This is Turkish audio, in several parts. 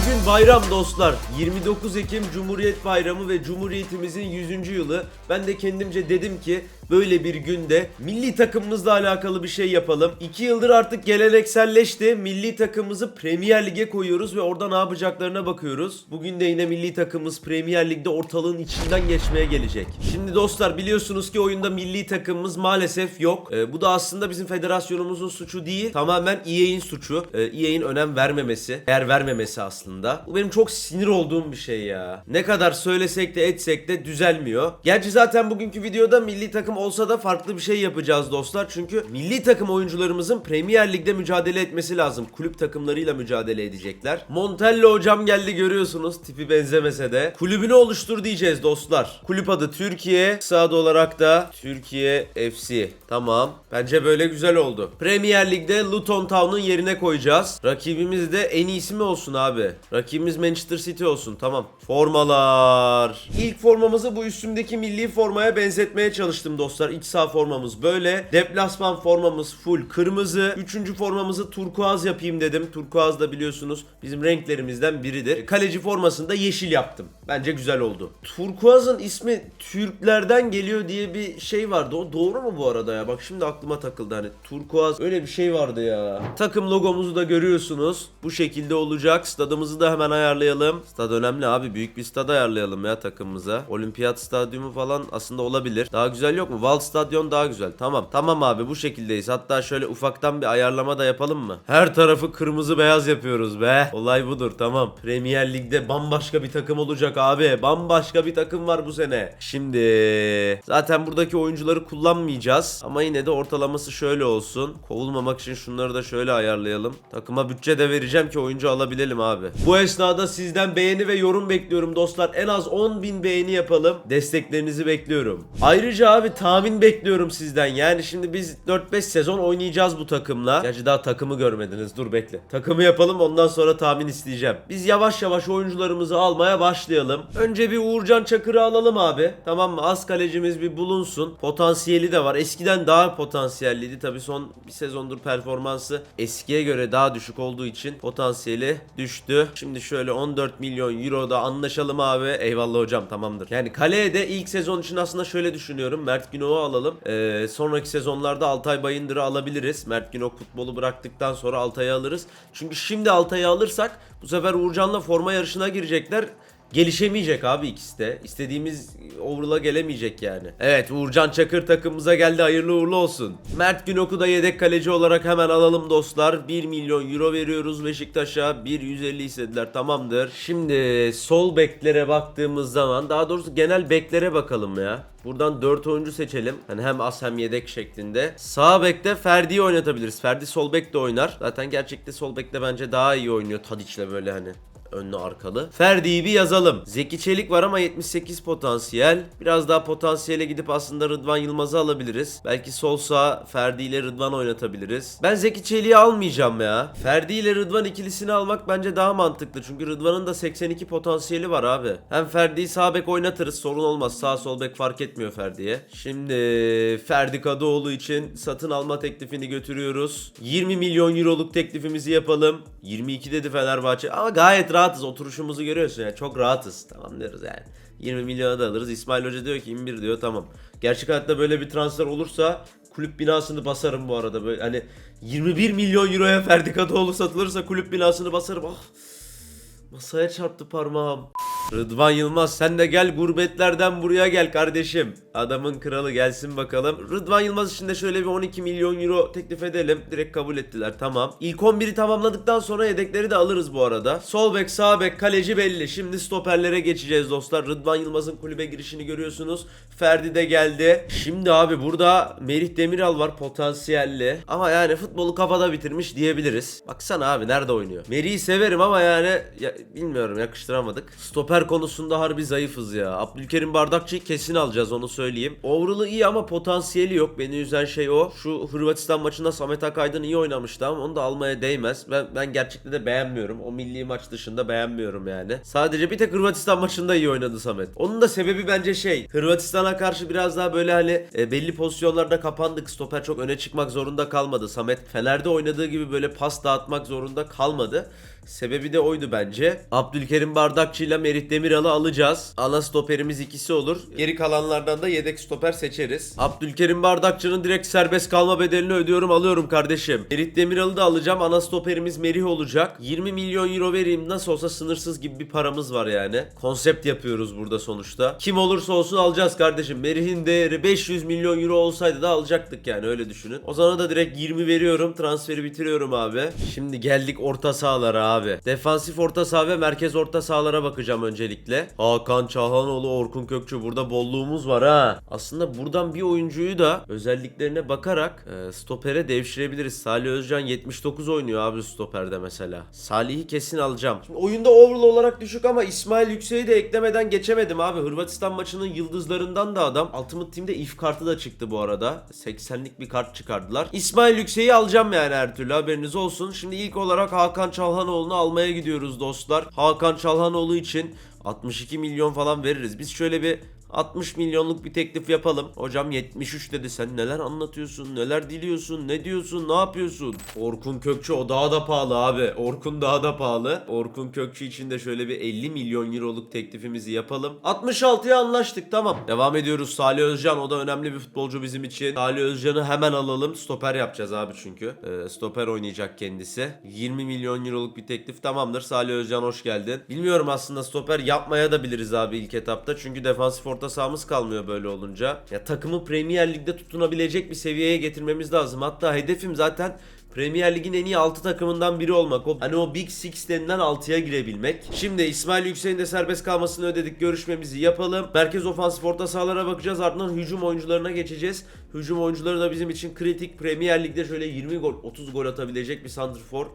Bugün bayram dostlar. 29 Ekim Cumhuriyet Bayramı ve Cumhuriyetimizin 100. yılı. Ben de kendimce dedim ki böyle bir günde milli takımımızla alakalı bir şey yapalım. 2 yıldır artık gelenekselleşti. Milli takımımızı Premier Lig'e koyuyoruz ve orada ne yapacaklarına bakıyoruz. Bugün de yine milli takımımız Premier Lig'de ortalığın içinden geçmeye gelecek. Şimdi dostlar biliyorsunuz ki oyunda milli takımımız maalesef yok. Ee, bu da aslında bizim federasyonumuzun suçu değil. Tamamen EA'in suçu. Ee, EA'in önem vermemesi, değer vermemesi aslında. Bu benim çok sinir olduğum bir şey ya. Ne kadar söylesek de etsek de düzelmiyor. Gerçi zaten bugünkü videoda milli takım olsa da farklı bir şey yapacağız dostlar. Çünkü milli takım oyuncularımızın Premier Lig'de mücadele etmesi lazım. Kulüp takımlarıyla mücadele edecekler. Montello hocam geldi görüyorsunuz. Tipi benzemese de. Kulübünü oluştur diyeceğiz dostlar. Kulüp adı Türkiye. Kısa olarak da Türkiye FC. Tamam. Bence böyle güzel oldu. Premier Lig'de Luton Town'un yerine koyacağız. Rakibimiz de en iyisi mi olsun abi? Rakibimiz Manchester City olsun. Tamam. Formalar. İlk formamızı bu üstümdeki milli formaya benzetmeye çalıştım dostlar. İç saha formamız böyle. Deplasman formamız full kırmızı. Üçüncü formamızı turkuaz yapayım dedim. Turkuaz da biliyorsunuz bizim renklerimizden biridir. Kaleci formasını da yeşil yaptım. Bence güzel oldu. Turkuaz'ın ismi Türklerden geliyor diye bir şey vardı. O doğru mu bu arada ya? Bak şimdi aklıma takıldı hani. Turkuaz öyle bir şey vardı ya. Takım logomuzu da görüyorsunuz. Bu şekilde olacak. Stadımızı da hemen ayarlayalım. Stad önemli abi. Büyük bir stad ayarlayalım ya takımımıza. Olimpiyat stadyumu falan aslında olabilir. Daha güzel yok mu? Val Stadyon daha güzel. Tamam. Tamam abi bu şekildeyiz. Hatta şöyle ufaktan bir ayarlama da yapalım mı? Her tarafı kırmızı beyaz yapıyoruz be. Olay budur tamam. Premier Lig'de bambaşka bir takım olacak abi. Bambaşka bir takım var bu sene. Şimdi zaten buradaki oyuncuları kullanmayacağız. Ama yine de ortalaması şöyle olsun. Kovulmamak için şunları da şöyle ayarlayalım. Takıma bütçe de vereceğim ki oyuncu alabilelim abi. Bu esnada sizden beğeni ve yorum bekliyorum dostlar. En az 10.000 beğeni yapalım. Desteklerinizi bekliyorum. Ayrıca abi tahmin bekliyorum sizden. Yani şimdi biz 4-5 sezon oynayacağız bu takımla. Gerçi daha takımı görmediniz. Dur bekle. Takımı yapalım ondan sonra tahmin isteyeceğim. Biz yavaş yavaş oyuncularımızı almaya başlayalım. Önce bir Uğurcan Çakır'ı alalım abi. Tamam mı? Az kalecimiz bir bulunsun. Potansiyeli de var. Eskiden daha potansiyelliydi. Tabii son bir sezondur performansı eskiye göre daha düşük olduğu için potansiyeli düştü. Şimdi şöyle 14 milyon euro da anlaşalım abi. Eyvallah hocam tamamdır. Yani kaleye de ilk sezon için aslında şöyle düşünüyorum. Mert Günok'u alalım. Ee, sonraki sezonlarda Altay Bayındır'ı alabiliriz. Mert Günok futbolu bıraktıktan sonra Altay'ı alırız. Çünkü şimdi Altay'ı alırsak bu sefer Uğurcan'la forma yarışına girecekler. Gelişemeyecek abi ikisi de. İstediğimiz overall'a gelemeyecek yani. Evet Uğurcan Çakır takımımıza geldi hayırlı uğurlu olsun. Mert Günok'u da yedek kaleci olarak hemen alalım dostlar. 1 milyon euro veriyoruz Beşiktaş'a. 1.150 istediler tamamdır. Şimdi sol beklere baktığımız zaman daha doğrusu genel beklere bakalım ya. Buradan 4 oyuncu seçelim. Hani hem as hem yedek şeklinde. Sağ bekte Ferdi'yi oynatabiliriz. Ferdi sol bek de oynar. Zaten gerçekte sol bekte bence daha iyi oynuyor Tadiç'le böyle hani önlü arkalı. Ferdi'yi bir yazalım. Zeki Çelik var ama 78 potansiyel. Biraz daha potansiyele gidip aslında Rıdvan Yılmaz'ı alabiliriz. Belki sol sağ Ferdi ile Rıdvan oynatabiliriz. Ben Zeki Çelik'i almayacağım ya. Ferdi ile Rıdvan ikilisini almak bence daha mantıklı. Çünkü Rıdvan'ın da 82 potansiyeli var abi. Hem Ferdi'yi sağ bek oynatırız. Sorun olmaz. Sağ sol bek fark etmiyor Ferdi'ye. Şimdi Ferdi Kadıoğlu için satın alma teklifini götürüyoruz. 20 milyon euroluk teklifimizi yapalım. 22 dedi Fenerbahçe ama gayet rahatız. Oturuşumuzu görüyorsun ya. Çok rahatız. Tamam diyoruz yani. 20 milyona da alırız. İsmail Hoca diyor ki 21 diyor tamam. Gerçek hayatta böyle bir transfer olursa kulüp binasını basarım bu arada. Böyle hani 21 milyon euroya Ferdi Kadıoğlu satılırsa kulüp binasını basarım. Ah. Masaya çarptı parmağım. Rıdvan Yılmaz sen de gel gurbetlerden buraya gel kardeşim. Adamın kralı gelsin bakalım. Rıdvan Yılmaz için de şöyle bir 12 milyon euro teklif edelim. Direkt kabul ettiler tamam. İlk 11'i tamamladıktan sonra yedekleri de alırız bu arada. Sol bek sağ bek kaleci belli. Şimdi stoperlere geçeceğiz dostlar. Rıdvan Yılmaz'ın kulübe girişini görüyorsunuz. Ferdi de geldi. Şimdi abi burada Merih Demiral var potansiyelli. Ama yani futbolu kafada bitirmiş diyebiliriz. Baksana abi nerede oynuyor. Merih'i severim ama yani ya, bilmiyorum yakıştıramadık. Stoper stoper konusunda harbi zayıfız ya. Abdülkerim Bardakçı'yı kesin alacağız onu söyleyeyim. Overall'ı iyi ama potansiyeli yok. Beni üzen şey o. Şu Hırvatistan maçında Samet Akaydın iyi oynamıştı ama onu da almaya değmez. Ben ben gerçekten de beğenmiyorum. O milli maç dışında beğenmiyorum yani. Sadece bir tek Hırvatistan maçında iyi oynadı Samet. Onun da sebebi bence şey. Hırvatistan'a karşı biraz daha böyle hani e, belli pozisyonlarda kapandık. Stoper çok öne çıkmak zorunda kalmadı. Samet Fener'de oynadığı gibi böyle pas dağıtmak zorunda kalmadı. Sebebi de oydu bence. Abdülkerim Bardakçı ile Merit Demiral'ı alacağız. Ana stoperimiz ikisi olur. Geri kalanlardan da yedek stoper seçeriz. Abdülkerim Bardakçı'nın direkt serbest kalma bedelini ödüyorum alıyorum kardeşim. Merit Demiral'ı da alacağım. Ana stoperimiz Merih olacak. 20 milyon euro vereyim nasıl olsa sınırsız gibi bir paramız var yani. Konsept yapıyoruz burada sonuçta. Kim olursa olsun alacağız kardeşim. Merih'in değeri 500 milyon euro olsaydı da alacaktık yani öyle düşünün. O zaman da direkt 20 veriyorum. Transferi bitiriyorum abi. Şimdi geldik orta sahalara abi. Defansif orta saha ve merkez orta sahalara bakacağım öncelikle. Hakan Çağhanoğlu, Orkun Kökçü burada bolluğumuz var ha. Aslında buradan bir oyuncuyu da özelliklerine bakarak e, stopere devşirebiliriz. Salih Özcan 79 oynuyor abi stoperde mesela. Salih'i kesin alacağım. Şimdi oyunda overall olarak düşük ama İsmail Yüksek'i de eklemeden geçemedim abi. Hırvatistan maçının yıldızlarından da adam. Ultimate Team'de if kartı da çıktı bu arada. 80'lik bir kart çıkardılar. İsmail Yüksek'i alacağım yani her türlü haberiniz olsun. Şimdi ilk olarak Hakan Çalhanoğlu'nu almaya gidiyoruz dostlar. Hakan Çalhanoğlu için 62 milyon falan veririz. Biz şöyle bir 60 milyonluk bir teklif yapalım. Hocam 73 dedi. Sen neler anlatıyorsun? Neler diliyorsun? Ne diyorsun? Ne yapıyorsun? Orkun Kökçü o daha da pahalı abi. Orkun daha da pahalı. Orkun Kökçü için de şöyle bir 50 milyon euroluk teklifimizi yapalım. 66'ya anlaştık tamam. Devam ediyoruz. Salih Özcan o da önemli bir futbolcu bizim için. Salih Özcan'ı hemen alalım. Stoper yapacağız abi çünkü. Ee, stoper oynayacak kendisi. 20 milyon euroluk bir teklif tamamdır. Salih Özcan hoş geldin. Bilmiyorum aslında stoper yapmaya da biliriz abi ilk etapta. Çünkü defansif orta sahamız kalmıyor böyle olunca. Ya takımı Premier Lig'de tutunabilecek bir seviyeye getirmemiz lazım. Hatta hedefim zaten Premier Lig'in en iyi 6 takımından biri olmak. O, hani o Big Six denilen 6'ya girebilmek. Şimdi İsmail Yüksek'in de serbest kalmasını ödedik. Görüşmemizi yapalım. Merkez ofansif orta sahalara bakacağız. Ardından hücum oyuncularına geçeceğiz. Hücum oyuncuları da bizim için kritik. Premier Lig'de şöyle 20 gol, 30 gol atabilecek bir santrfor.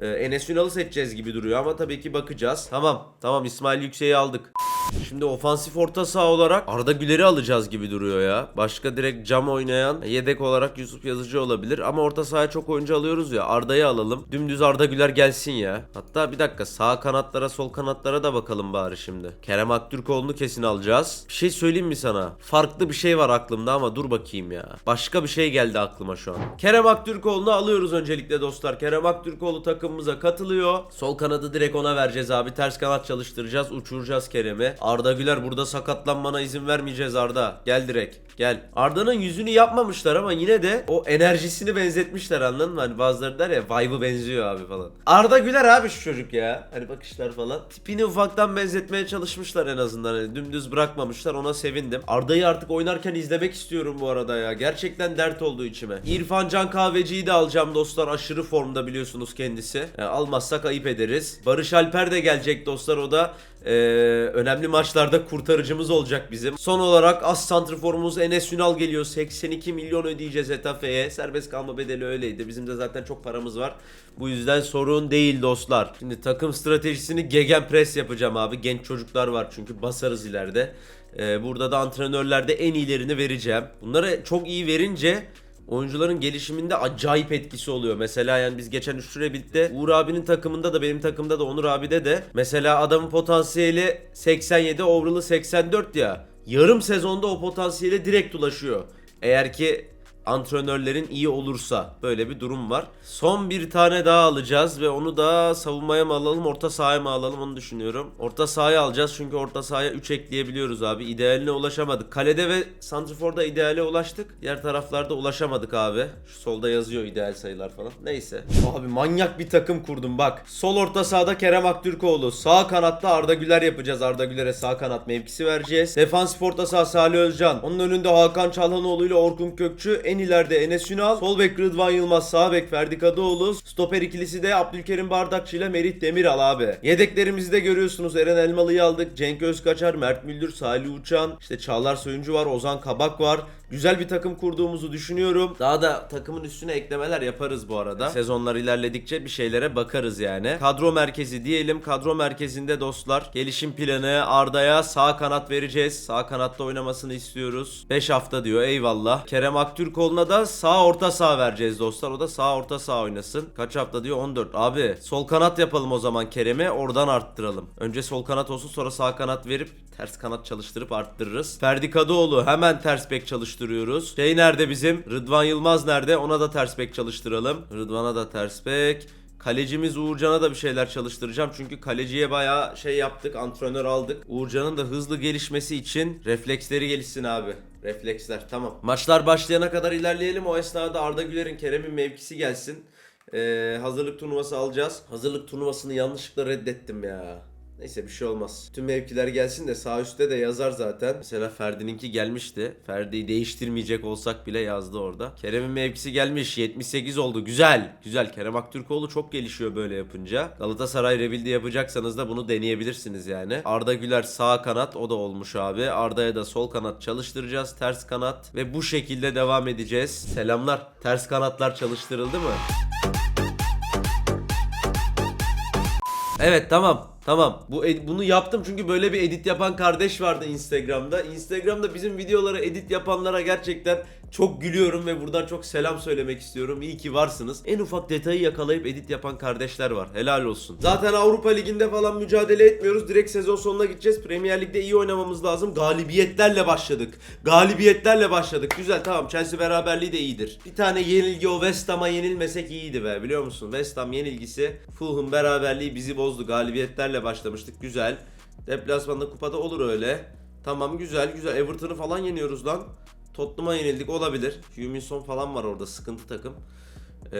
Ee, Enes Ünal'ı seçeceğiz gibi duruyor ama tabii ki bakacağız. Tamam, tamam İsmail Yüksek'i aldık. Şimdi ofansif orta saha olarak Arda Güler'i alacağız gibi duruyor ya. Başka direkt cam oynayan yedek olarak Yusuf Yazıcı olabilir. Ama orta sahaya çok oyuncu alıyoruz ya. Arda'yı alalım. Dümdüz Arda Güler gelsin ya. Hatta bir dakika sağ kanatlara sol kanatlara da bakalım bari şimdi. Kerem Aktürkoğlu'nu kesin alacağız. Bir şey söyleyeyim mi sana? Farklı bir şey var aklımda ama dur bakayım ya. Başka bir şey geldi aklıma şu an. Kerem Aktürkoğlu'nu alıyoruz öncelikle dostlar. Kerem Aktürkoğlu takımımıza katılıyor. Sol kanadı direkt ona vereceğiz abi. Ters kanat çalıştıracağız. Uçuracağız Kerem'i. Arda Güler burada sakatlanmana izin vermeyeceğiz Arda. Gel direkt. Gel. Arda'nın yüzünü yapmamışlar ama yine de o enerjisini benzetmişler anladın mı? Hani bazıları der ya vibe'ı benziyor abi falan. Arda Güler abi şu çocuk ya. Hani bakışlar falan. Tipini ufaktan benzetmeye çalışmışlar en azından. Hani dümdüz bırakmamışlar ona sevindim. Arda'yı artık oynarken izlemek istiyorum bu arada ya. Gerçekten dert oldu içime. İrfan Can Kahveci'yi de alacağım dostlar. Aşırı formda biliyorsunuz kendisi. Yani almazsak ayıp ederiz. Barış Alper de gelecek dostlar o da. Ee, önemli maçlarda kurtarıcımız olacak bizim. Son olarak as santrforumuz Enes Ünal geliyor. 82 milyon ödeyeceğiz Etafe'ye. Serbest kalma bedeli öyleydi. Bizim de zaten çok paramız var. Bu yüzden sorun değil dostlar. Şimdi takım stratejisini gegen pres yapacağım abi. Genç çocuklar var çünkü basarız ileride. Ee, burada da antrenörlerde en iyilerini vereceğim. Bunları çok iyi verince oyuncuların gelişiminde acayip etkisi oluyor. Mesela yani biz geçen Üçlü'yle birlikte Uğur abinin takımında da benim takımda da Onur abide de mesela adamın potansiyeli 87, overall'ı 84 ya. Yarım sezonda o potansiyele direkt ulaşıyor. Eğer ki antrenörlerin iyi olursa böyle bir durum var. Son bir tane daha alacağız ve onu da savunmaya mı alalım orta sahaya mı alalım onu düşünüyorum. Orta sahaya alacağız çünkü orta sahaya 3 ekleyebiliyoruz abi. İdealine ulaşamadık. Kalede ve Santrifor'da ideale ulaştık. Diğer taraflarda ulaşamadık abi. Şu solda yazıyor ideal sayılar falan. Neyse. Abi manyak bir takım kurdum bak. Sol orta sahada Kerem Aktürkoğlu. Sağ kanatta Arda Güler yapacağız. Arda Güler'e sağ kanat mevkisi vereceğiz. Defansif orta saha Salih Özcan. Onun önünde Hakan Çalhanoğlu ile Orkun Kökçü. En ileride Enes Ünal. Sol bek Rıdvan Yılmaz. Sağ bek Ferdi Kadıoğlu. Stoper ikilisi de Abdülkerim Bardakçı ile Merih Demiral abi. Yedeklerimizi de görüyorsunuz. Eren Elmalı'yı aldık. Cenk Özkaçar, Mert Müldür, Salih Uçan. işte Çağlar Soyuncu var. Ozan Kabak var. Güzel bir takım kurduğumuzu düşünüyorum. Daha da takımın üstüne eklemeler yaparız bu arada. Sezonlar ilerledikçe bir şeylere bakarız yani. Kadro merkezi diyelim. Kadro merkezinde dostlar gelişim planı Arda'ya sağ kanat vereceğiz. Sağ kanatta oynamasını istiyoruz. 5 hafta diyor eyvallah. Kerem Aktürkoğlu'na da sağ orta sağ vereceğiz dostlar. O da sağ orta sağ oynasın. Kaç hafta diyor 14. Abi sol kanat yapalım o zaman Kerem'e oradan arttıralım. Önce sol kanat olsun sonra sağ kanat verip ters kanat çalıştırıp arttırırız. Ferdi Kadıoğlu hemen ters bek çalıştırıyoruz. Şey nerede bizim? Rıdvan Yılmaz nerede? Ona da ters bek çalıştıralım. Rıdvan'a da ters bek. Kalecimiz Uğurcan'a da bir şeyler çalıştıracağım. Çünkü kaleciye bayağı şey yaptık. Antrenör aldık. Uğurcan'ın da hızlı gelişmesi için refleksleri gelişsin abi. Refleksler tamam. Maçlar başlayana kadar ilerleyelim. O esnada Arda Güler'in Kerem'in mevkisi gelsin. Ee, hazırlık turnuvası alacağız. Hazırlık turnuvasını yanlışlıkla reddettim ya. Neyse bir şey olmaz. Tüm mevkiler gelsin de sağ üstte de yazar zaten. Mesela Ferdi'ninki gelmişti. Ferdi'yi değiştirmeyecek olsak bile yazdı orada. Kerem'in mevkisi gelmiş. 78 oldu. Güzel. Güzel. Kerem Aktürkoğlu çok gelişiyor böyle yapınca. Galatasaray rebuild'i yapacaksanız da bunu deneyebilirsiniz yani. Arda Güler sağ kanat. O da olmuş abi. Arda'ya da sol kanat çalıştıracağız. Ters kanat. Ve bu şekilde devam edeceğiz. Selamlar. Ters kanatlar çalıştırıldı mı? Evet tamam. Tamam. Bu bunu yaptım çünkü böyle bir edit yapan kardeş vardı Instagram'da. Instagram'da bizim videolara edit yapanlara gerçekten çok gülüyorum ve buradan çok selam söylemek istiyorum. İyi ki varsınız. En ufak detayı yakalayıp edit yapan kardeşler var. Helal olsun. Zaten Avrupa Ligi'nde falan mücadele etmiyoruz. Direkt sezon sonuna gideceğiz. Premier Lig'de iyi oynamamız lazım. Galibiyetlerle başladık. Galibiyetlerle başladık. Güzel tamam. Chelsea beraberliği de iyidir. Bir tane yenilgi o West Ham'a yenilmesek iyiydi be. Biliyor musun? West Ham yenilgisi Fulham beraberliği bizi bozdu. Galibiyetlerle başlamıştık. Güzel. Deplasmanda kupada olur öyle. Tamam güzel güzel. Everton'ı falan yeniyoruz lan. Tottenham'a yenildik olabilir. Huminson falan var orada sıkıntı takım. Ee,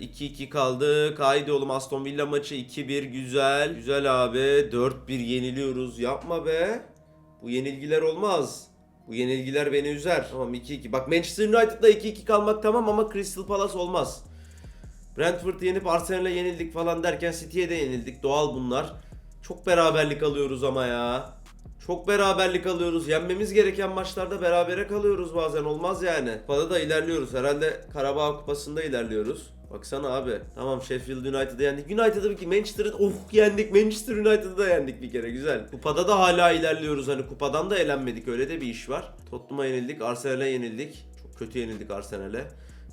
2-2 kaldık. Haydi oğlum Aston Villa maçı 2-1 güzel. Güzel abi. 4-1 yeniliyoruz. Yapma be. Bu yenilgiler olmaz. Bu yenilgiler beni üzer. Tamam 2-2. Bak Manchester United'da 2-2 kalmak tamam ama Crystal Palace olmaz. Brentford'u yenip Arsenal'e yenildik falan derken City'ye de yenildik. Doğal bunlar. Çok beraberlik alıyoruz ama ya. Çok beraberlik alıyoruz. Yenmemiz gereken maçlarda berabere kalıyoruz bazen. Olmaz yani. Kupada da ilerliyoruz. Herhalde Karabağ Kupası'nda ilerliyoruz. Baksana abi. Tamam Sheffield United'ı yendik. United'ı ki Manchester'ı oh yendik. Manchester United'ı da yendik bir kere. Güzel. Kupada da hala ilerliyoruz. Hani kupadan da elenmedik. Öyle de bir iş var. Tottenham'a yenildik. Arsenal'e yenildik. Çok kötü yenildik Arsenal'e.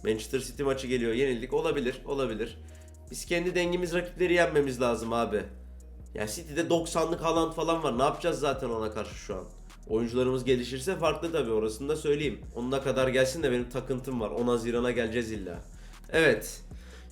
Manchester City maçı geliyor. Yenildik. Olabilir. Olabilir. Biz kendi dengimiz rakipleri yenmemiz lazım abi. Ya City'de 90'lık Haaland falan var. Ne yapacağız zaten ona karşı şu an? Oyuncularımız gelişirse farklı tabii orasını da söyleyeyim. Onuna kadar gelsin de benim takıntım var. 10 Haziran'a geleceğiz illa. Evet.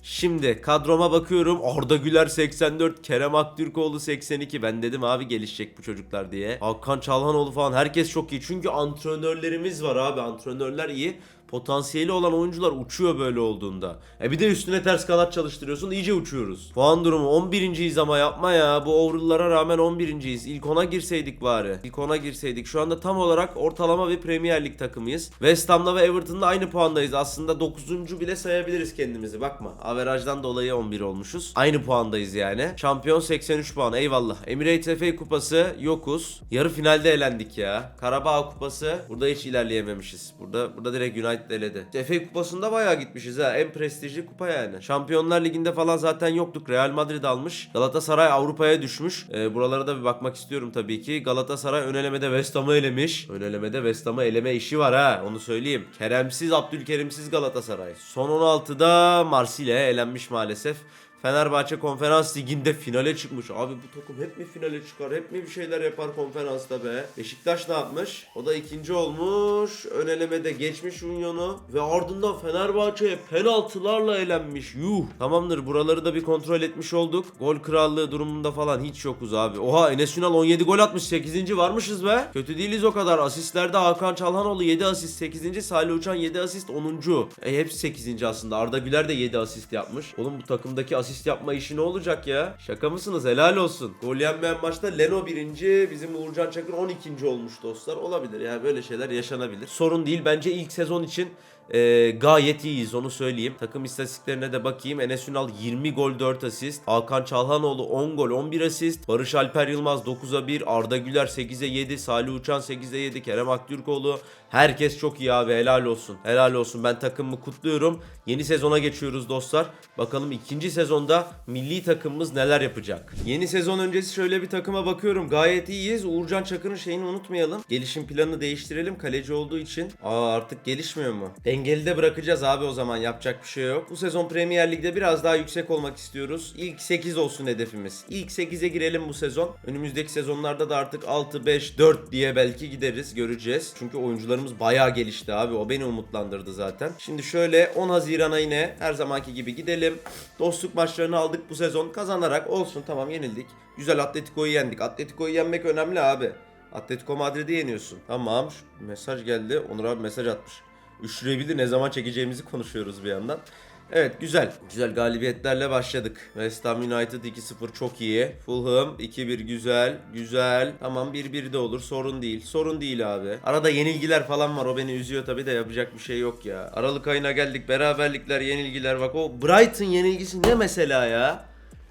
Şimdi kadroma bakıyorum. Arda Güler 84, Kerem Aktürkoğlu 82. Ben dedim abi gelişecek bu çocuklar diye. Hakan Çalhanoğlu falan herkes çok iyi. Çünkü antrenörlerimiz var abi. Antrenörler iyi. Potansiyeli olan oyuncular uçuyor böyle olduğunda. E bir de üstüne ters kanat çalıştırıyorsun iyice uçuyoruz. Puan durumu 11.yiz ama yapma ya. Bu overall'lara rağmen 11.yiz. İlk ona girseydik bari. İlk ona girseydik. Şu anda tam olarak ortalama bir Premier Lig takımıyız. West Ham'la ve Everton'la aynı puandayız. Aslında 9. bile sayabiliriz kendimizi. Bakma. Averajdan dolayı 11 olmuşuz. Aynı puandayız yani. Şampiyon 83 puan. Eyvallah. Emirates FA Kupası yokuz. Yarı finalde elendik ya. Karabağ Kupası. Burada hiç ilerleyememişiz. Burada burada direkt United eledi. FA Kupası'nda bayağı gitmişiz ha. En prestijli kupa yani. Şampiyonlar Ligi'nde falan zaten yoktuk. Real Madrid almış. Galatasaray Avrupa'ya düşmüş. Ee, buralara da bir bakmak istiyorum tabii ki. Galatasaray ön elemede West Ham'ı elemiş. Ön elemede West Ham'ı eleme işi var ha. Onu söyleyeyim. Keremsiz, Abdülkerimsiz Galatasaray. Son 16'da Marsilya elenmiş maalesef. Fenerbahçe Konferans Ligi'nde finale çıkmış. Abi bu takım hep mi finale çıkar? Hep mi bir şeyler yapar konferansta be? Beşiktaş ne yapmış? O da ikinci olmuş. Ön elemede geçmiş Union'u. Ve ardından Fenerbahçe'ye penaltılarla elenmiş. Yuh. Tamamdır buraları da bir kontrol etmiş olduk. Gol krallığı durumunda falan hiç yokuz abi. Oha Enes Ünal 17 gol atmış. 8. varmışız be. Kötü değiliz o kadar. Asistlerde Hakan Çalhanoğlu 7 asist 8. Salih Uçan 7 asist 10. E hepsi 8. aslında. Arda Güler de 7 asist yapmış. Oğlum bu takımdaki asist yapma işi ne olacak ya? Şaka mısınız? Helal olsun. Gol yenmeyen maçta Leno birinci, bizim Uğurcan Çakır 12. olmuş dostlar. Olabilir yani böyle şeyler yaşanabilir. Sorun değil. Bence ilk sezon için e, gayet iyiyiz onu söyleyeyim. Takım istatistiklerine de bakayım. Enes Ünal 20 gol 4 asist. Hakan Çalhanoğlu 10 gol 11 asist. Barış Alper Yılmaz 9'a 1. Arda Güler 8'e 7. Salih Uçan 8'e 7. Kerem Aktürkoğlu. Herkes çok iyi abi helal olsun. Helal olsun ben takımımı kutluyorum. Yeni sezona geçiyoruz dostlar. Bakalım ikinci sezonda milli takımımız neler yapacak. Yeni sezon öncesi şöyle bir takıma bakıyorum. Gayet iyiyiz. Uğurcan Çakır'ın şeyini unutmayalım. Gelişim planını değiştirelim. Kaleci olduğu için. Aa artık gelişmiyor mu? Dengeli de bırakacağız abi o zaman. Yapacak bir şey yok. Bu sezon Premier Lig'de biraz daha yüksek olmak istiyoruz. İlk 8 olsun hedefimiz. İlk 8'e girelim bu sezon. Önümüzdeki sezonlarda da artık 6, 5, 4 diye belki gideriz. Göreceğiz. Çünkü oyuncularımız bayağı gelişti abi. O beni umutlandırdı zaten. Şimdi şöyle 10 Haziran'a yine her zamanki gibi gidelim. Dostluk maçlarını aldık bu sezon. Kazanarak olsun tamam yenildik. Güzel Atletico'yu yendik. Atletico'yu yenmek önemli abi. Atletico Madrid'i yeniyorsun. Tamam. Mesaj geldi. Onur abi mesaj atmış. Üşürebilir ne zaman çekeceğimizi konuşuyoruz bir yandan. Evet güzel. Güzel galibiyetlerle başladık. West Ham United 2-0 çok iyi. Fulham 2-1 güzel. Güzel. Tamam 1-1 de olur. Sorun değil. Sorun değil abi. Arada yenilgiler falan var. O beni üzüyor tabii de yapacak bir şey yok ya. Aralık ayına geldik. Beraberlikler, yenilgiler. Bak o Brighton yenilgisi ne mesela ya?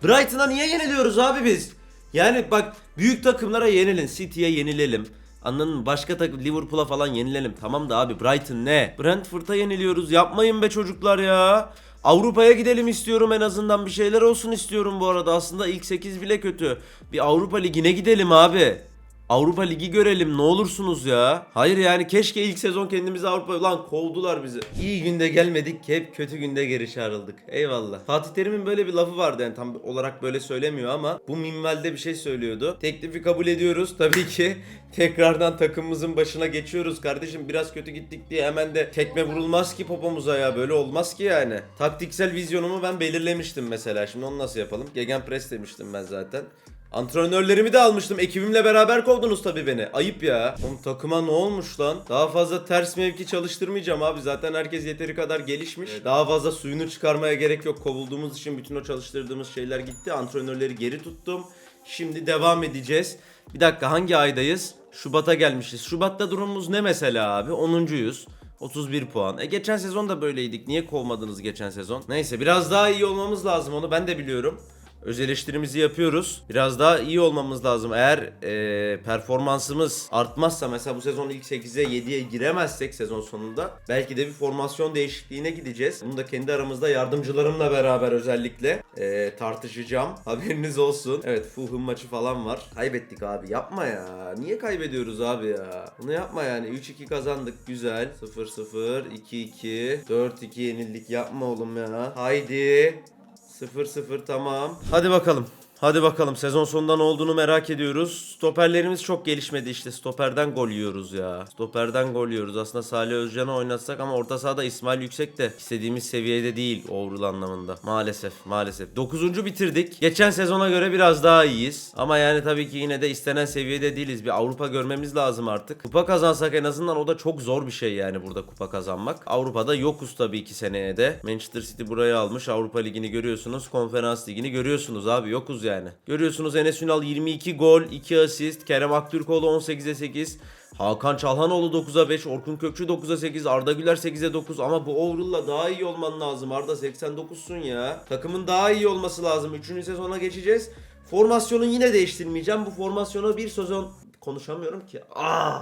Brighton'a niye yeniliyoruz abi biz? Yani bak büyük takımlara yenilin. City'ye yenilelim. Anladın mı? Başka takım Liverpool'a falan yenilelim. Tamam da abi Brighton ne? Brentford'a yeniliyoruz. Yapmayın be çocuklar ya. Avrupa'ya gidelim istiyorum en azından bir şeyler olsun istiyorum bu arada. Aslında ilk 8 bile kötü. Bir Avrupa Ligi'ne gidelim abi. Avrupa Ligi görelim ne olursunuz ya. Hayır yani keşke ilk sezon kendimizi Avrupa... Lan kovdular bizi. İyi günde gelmedik hep kötü günde geri çağrıldık. Eyvallah. Fatih Terim'in böyle bir lafı vardı yani tam olarak böyle söylemiyor ama bu minvalde bir şey söylüyordu. Teklifi kabul ediyoruz tabii ki. Tekrardan takımımızın başına geçiyoruz kardeşim. Biraz kötü gittik diye hemen de tekme vurulmaz ki popomuza ya. Böyle olmaz ki yani. Taktiksel vizyonumu ben belirlemiştim mesela. Şimdi onu nasıl yapalım? Gegenpress demiştim ben zaten. Antrenörlerimi de almıştım. Ekibimle beraber kovdunuz tabii beni. Ayıp ya. Oğlum takıma ne olmuş lan? Daha fazla ters mevki çalıştırmayacağım abi. Zaten herkes yeteri kadar gelişmiş. Daha fazla suyunu çıkarmaya gerek yok. Kovulduğumuz için bütün o çalıştırdığımız şeyler gitti. Antrenörleri geri tuttum. Şimdi devam edeceğiz. Bir dakika hangi aydayız? Şubat'a gelmişiz. Şubat'ta durumumuz ne mesela abi? 10.yüz. 31 puan. E geçen sezon da böyleydik. Niye kovmadınız geçen sezon? Neyse biraz daha iyi olmamız lazım onu ben de biliyorum. Öz eleştirimizi yapıyoruz. Biraz daha iyi olmamız lazım. Eğer e, performansımız artmazsa mesela bu sezon ilk 8'e 7'ye giremezsek sezon sonunda belki de bir formasyon değişikliğine gideceğiz. Bunu da kendi aramızda yardımcılarımla beraber özellikle e, tartışacağım. Haberiniz olsun. Evet Fulham maçı falan var. Kaybettik abi yapma ya. Niye kaybediyoruz abi ya? Bunu yapma yani. 3-2 kazandık güzel. 0-0, 2-2, 4-2 yenildik. Yapma oğlum ya. Haydi. 0-0 tamam. Hadi bakalım. Hadi bakalım sezon sonunda ne olduğunu merak ediyoruz. Stoperlerimiz çok gelişmedi işte. Stoperden gol yiyoruz ya. Stoperden gol yiyoruz. Aslında Salih Özcan'ı oynatsak ama orta sahada İsmail Yüksek de istediğimiz seviyede değil overall anlamında. Maalesef maalesef. 9. bitirdik. Geçen sezona göre biraz daha iyiyiz. Ama yani tabii ki yine de istenen seviyede değiliz. Bir Avrupa görmemiz lazım artık. Kupa kazansak en azından o da çok zor bir şey yani burada kupa kazanmak. Avrupa'da yokuz tabii ki seneye de. Manchester City buraya almış. Avrupa Ligi'ni görüyorsunuz. Konferans Ligi'ni görüyorsunuz abi. Yokuz yani. Görüyorsunuz Enes Ünal 22 gol, 2 asist. Kerem Aktürkoğlu 18'e 8. Hakan Çalhanoğlu 9'a 5, Orkun Kökçü 9'a 8, Arda Güler 8'e 9 ama bu overall'la daha iyi olman lazım. Arda 89'sun ya. Takımın daha iyi olması lazım. 3. sezona geçeceğiz. Formasyonu yine değiştirmeyeceğim. Bu formasyonu bir sezon konuşamıyorum ki. Aa!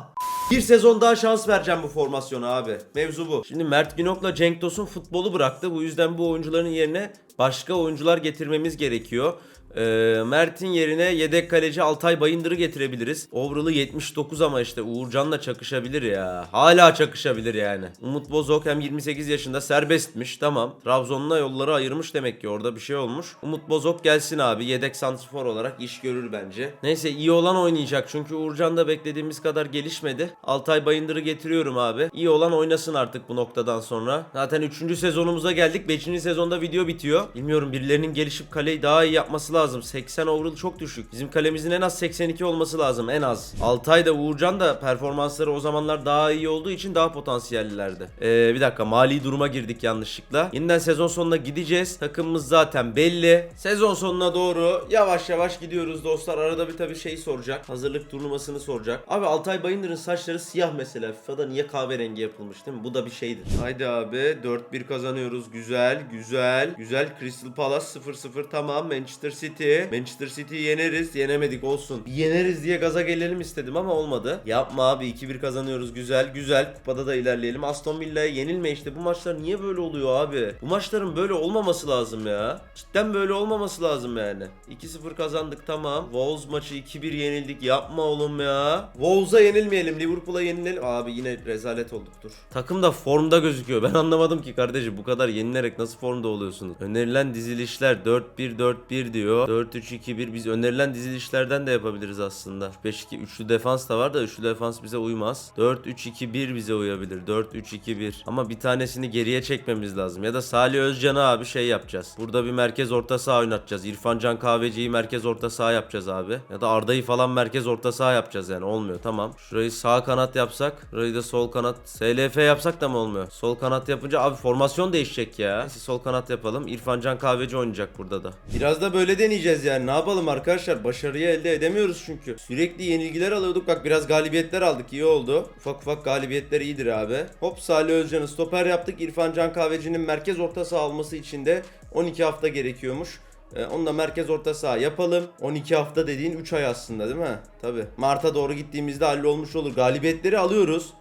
Bir sezon daha şans vereceğim bu formasyona abi. Mevzu bu. Şimdi Mert Günok'la Cenk Tosun futbolu bıraktı. Bu yüzden bu oyuncuların yerine başka oyuncular getirmemiz gerekiyor. Ee, Mert'in yerine yedek kaleci Altay Bayındır'ı getirebiliriz. Overall'ı 79 ama işte Uğurcan'la çakışabilir ya. Hala çakışabilir yani. Umut Bozok hem 28 yaşında serbestmiş tamam. Trabzon'la yolları ayırmış demek ki orada bir şey olmuş. Umut Bozok gelsin abi yedek santrfor olarak iş görür bence. Neyse iyi olan oynayacak çünkü Uğurcan da beklediğimiz kadar gelişmedi. Altay Bayındır'ı getiriyorum abi. İyi olan oynasın artık bu noktadan sonra. Zaten 3. sezonumuza geldik. 5. sezonda video bitiyor. Bilmiyorum birilerinin gelişip kaleyi daha iyi yapması lazım lazım. 80 overall çok düşük. Bizim kalemizin en az 82 olması lazım en az. Altay da Uğurcan da performansları o zamanlar daha iyi olduğu için daha potansiyellilerdi. Ee, bir dakika mali duruma girdik yanlışlıkla. Yeniden sezon sonuna gideceğiz. Takımımız zaten belli. Sezon sonuna doğru yavaş yavaş gidiyoruz dostlar. Arada bir tabii şey soracak. Hazırlık turnuvasını soracak. Abi Altay Bayındır'ın saçları siyah mesela. FIFA'da niye kahverengi yapılmış değil mi? Bu da bir şeydir. Haydi abi 4-1 kazanıyoruz. Güzel güzel. Güzel Crystal Palace 0-0 tamam. Manchester City. Manchester City'yi yeneriz. Yenemedik olsun. Yeneriz diye gaza gelelim istedim ama olmadı. Yapma abi 2-1 kazanıyoruz. Güzel güzel. Kupada da ilerleyelim. Aston Villa'ya yenilme işte. Bu maçlar niye böyle oluyor abi? Bu maçların böyle olmaması lazım ya. Cidden böyle olmaması lazım yani. 2-0 kazandık tamam. Wolves maçı 2-1 yenildik. Yapma oğlum ya. Wolves'a yenilmeyelim. Liverpool'a yenilelim. Abi yine rezalet olduk dur. Takım da formda gözüküyor. Ben anlamadım ki kardeşim bu kadar yenilerek nasıl formda oluyorsunuz? Önerilen dizilişler 4-1-4-1 diyor. 4-3-2-1 biz önerilen dizilişlerden de yapabiliriz aslında. 5-2 üçlü defans da var da üçlü defans bize uymaz. 4-3-2-1 bize uyabilir. 4-3-2-1. Ama bir tanesini geriye çekmemiz lazım. Ya da Salih Özcan'ı abi şey yapacağız. Burada bir merkez orta saha oynatacağız. İrfan Can Kahveci'yi merkez orta saha yapacağız abi. Ya da Arda'yı falan merkez orta saha yapacağız yani. Olmuyor tamam. Şurayı sağ kanat yapsak. Burayı da sol kanat. SLF yapsak da mı olmuyor? Sol kanat yapınca abi formasyon değişecek ya. Neyse sol kanat yapalım. İrfan Can Kahveci oynayacak burada da. Biraz da böyle deneyeceğiz yani. Ne yapalım arkadaşlar? Başarıyı elde edemiyoruz çünkü. Sürekli yenilgiler alıyorduk. Bak biraz galibiyetler aldık. iyi oldu. Ufak ufak galibiyetler iyidir abi. Hop Salih Özcan'ı stoper yaptık. İrfan Can Kahveci'nin merkez orta saha alması için de 12 hafta gerekiyormuş. Ee, onu da merkez orta saha yapalım. 12 hafta dediğin 3 ay aslında değil mi? Tabi. Mart'a doğru gittiğimizde hallolmuş olur. Galibiyetleri alıyoruz.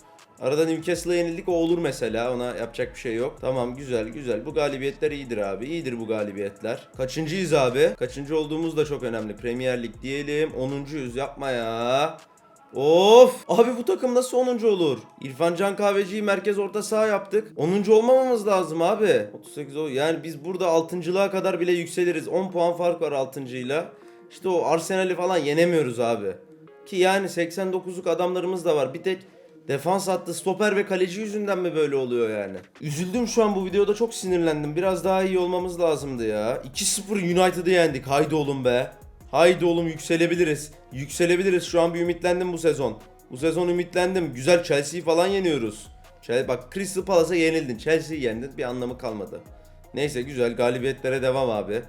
Arada Newcastle'a yenildik o olur mesela ona yapacak bir şey yok. Tamam güzel güzel bu galibiyetler iyidir abi iyidir bu galibiyetler. Kaçıncıyız abi? Kaçıncı olduğumuz da çok önemli. Premier Lig diyelim 10.yüz yapma ya. Of! Abi bu takım nasıl 10. olur? İrfan Can Kahveci'yi merkez orta saha yaptık. 10. olmamamız lazım abi. 38 o. Yani biz burada 6.lığa kadar bile yükseliriz. 10 puan fark var 6.yla. İşte o Arsenal'i falan yenemiyoruz abi. Ki yani 89'luk adamlarımız da var. Bir tek defans hattı stoper ve kaleci yüzünden mi böyle oluyor yani? Üzüldüm şu an bu videoda çok sinirlendim. Biraz daha iyi olmamız lazımdı ya. 2-0 United'ı yendik. Haydi oğlum be. Haydi oğlum yükselebiliriz. Yükselebiliriz. Şu an bir ümitlendim bu sezon. Bu sezon ümitlendim. Güzel Chelsea'yi falan yeniyoruz. Chelsea, bak Crystal Palace'a yenildin. Chelsea'yi yendin. Bir anlamı kalmadı. Neyse güzel. Galibiyetlere devam abi.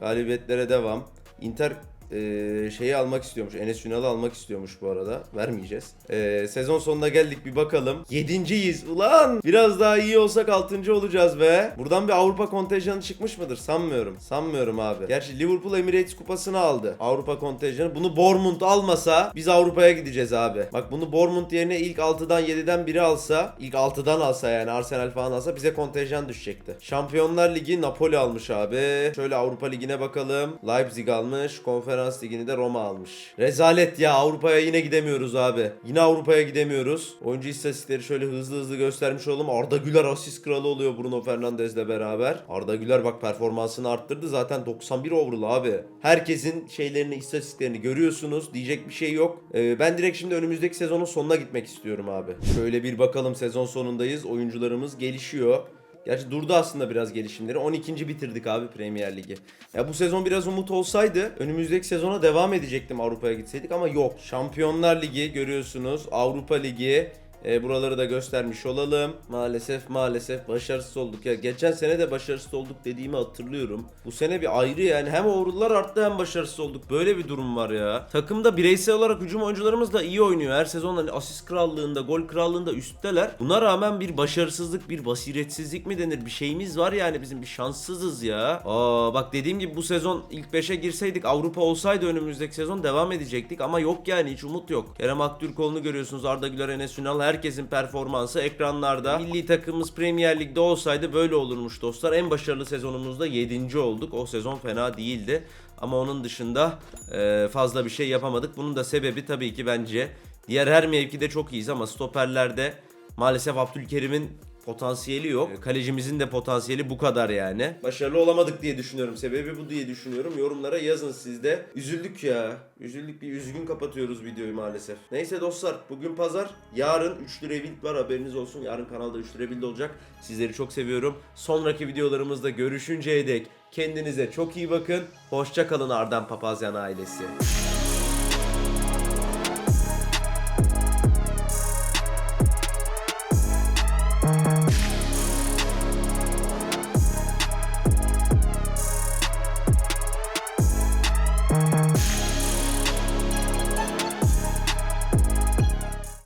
Galibiyetlere devam. Inter eee, şeyi almak istiyormuş. Enes Ünal'ı almak istiyormuş bu arada. Vermeyeceğiz. Eee, sezon sonuna geldik bir bakalım. Yedinciyiz. Ulan! Biraz daha iyi olsak altıncı olacağız be. Buradan bir Avrupa kontenjanı çıkmış mıdır? Sanmıyorum. Sanmıyorum abi. Gerçi Liverpool Emirates kupasını aldı. Avrupa kontenjanı. Bunu Bournemouth almasa biz Avrupa'ya gideceğiz abi. Bak bunu Bournemouth yerine ilk 6'dan 7'den biri alsa, ilk 6'dan alsa yani Arsenal falan alsa bize kontenjan düşecekti. Şampiyonlar Ligi Napoli almış abi. Şöyle Avrupa Ligi'ne bakalım. Leipzig almış. Konferans Ligi'ni de Roma almış. Rezalet ya Avrupa'ya yine gidemiyoruz abi. Yine Avrupa'ya gidemiyoruz. Oyuncu istatistikleri şöyle hızlı hızlı göstermiş olalım. Arda Güler asist kralı oluyor Bruno Fernandes'le beraber. Arda Güler bak performansını arttırdı. Zaten 91 overall abi. Herkesin şeylerini, istatistiklerini görüyorsunuz. Diyecek bir şey yok. Ee, ben direkt şimdi önümüzdeki sezonun sonuna gitmek istiyorum abi. Şöyle bir bakalım sezon sonundayız. Oyuncularımız gelişiyor. Gerçi durdu aslında biraz gelişimleri. 12. bitirdik abi Premier Ligi. Ya bu sezon biraz umut olsaydı önümüzdeki sezona devam edecektim Avrupa'ya gitseydik ama yok. Şampiyonlar Ligi görüyorsunuz. Avrupa Ligi. E, buraları da göstermiş olalım. Maalesef maalesef başarısız olduk. Ya geçen sene de başarısız olduk dediğimi hatırlıyorum. Bu sene bir ayrı yani hem overall'lar arttı hem başarısız olduk. Böyle bir durum var ya. Takımda bireysel olarak hücum oyuncularımız da iyi oynuyor. Her sezon hani asist krallığında, gol krallığında üstteler. Buna rağmen bir başarısızlık, bir basiretsizlik mi denir? Bir şeyimiz var yani bizim bir şanssızız ya. Aa bak dediğim gibi bu sezon ilk 5'e girseydik Avrupa olsaydı önümüzdeki sezon devam edecektik ama yok yani hiç umut yok. Kerem Aktürkoğlu'nu görüyorsunuz. Arda Güler, Enes Ünal herkesin performansı ekranlarda. Milli takımımız Premier Lig'de olsaydı böyle olurmuş dostlar. En başarılı sezonumuzda 7. olduk. O sezon fena değildi. Ama onun dışında e, fazla bir şey yapamadık. Bunun da sebebi tabii ki bence diğer her mevkide çok iyiyiz ama stoperlerde maalesef Abdülkerim'in potansiyeli yok. E, Kalecimizin de potansiyeli bu kadar yani. Başarılı olamadık diye düşünüyorum. Sebebi bu diye düşünüyorum. Yorumlara yazın siz de. Üzüldük ya. Üzüldük bir üzgün kapatıyoruz videoyu maalesef. Neyse dostlar bugün pazar. Yarın 3 lira rebuild var haberiniz olsun. Yarın kanalda 3 lira rebuild olacak. Sizleri çok seviyorum. Sonraki videolarımızda görüşünceye dek Kendinize çok iyi bakın. Hoşça kalın Arden Papazyan ailesi.